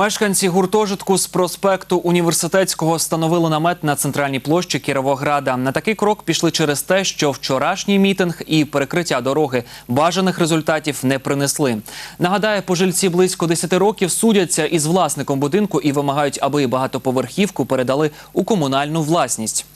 Мешканці гуртожитку з проспекту університетського встановили намет на центральній площі Кіровограда. На такий крок пішли через те, що вчорашній мітинг і перекриття дороги бажаних результатів не принесли. Нагадаю, пожильці близько 10 років судяться із власником будинку і вимагають, аби багатоповерхівку передали у комунальну власність.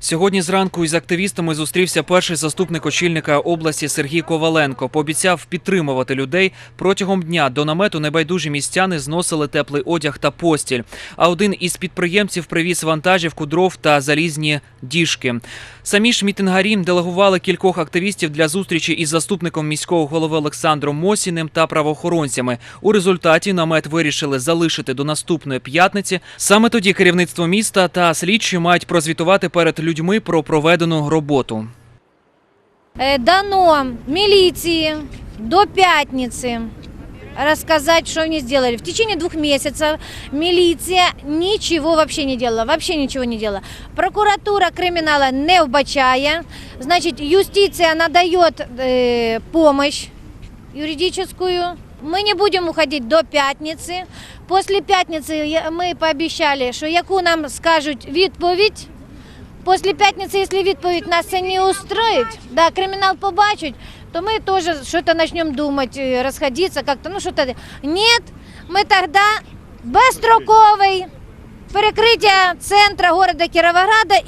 Сьогодні зранку із активістами зустрівся перший заступник очільника області Сергій Коваленко. Пообіцяв підтримувати людей протягом дня. До намету небайдужі містяни зносили теплий одяг та постіль. А один із підприємців привіз вантажівку дров та залізні діжки. Самі ж мітингарі делегували кількох активістів для зустрічі із заступником міського голови Олександром Мосіним та правоохоронцями. У результаті намет вирішили залишити до наступної п'ятниці. Саме тоді керівництво міста та слідчі мають прозвітувати перед людьми про проведену роботу. Э, дано милиции до пятницы рассказать, что они сделали. В течение двух месяцев милиция ничего вообще не делала, вообще ничего не делала. Прокуратура криминала не вбачає. Значит, юстиция надает э, помощь юридическую. Мы не будем уходить до пятницы. После пятницы я- мы пообещали, що яку нам скажуть відповідь, Після п'ятниці, якщо відповідь нас не устроїть, да, кримінал побачить, то ми теж щось почнемо думати, е, розходитися, як-то, ну що то. Ні, ми тоді безстроковий перекриття центра города Кіровограда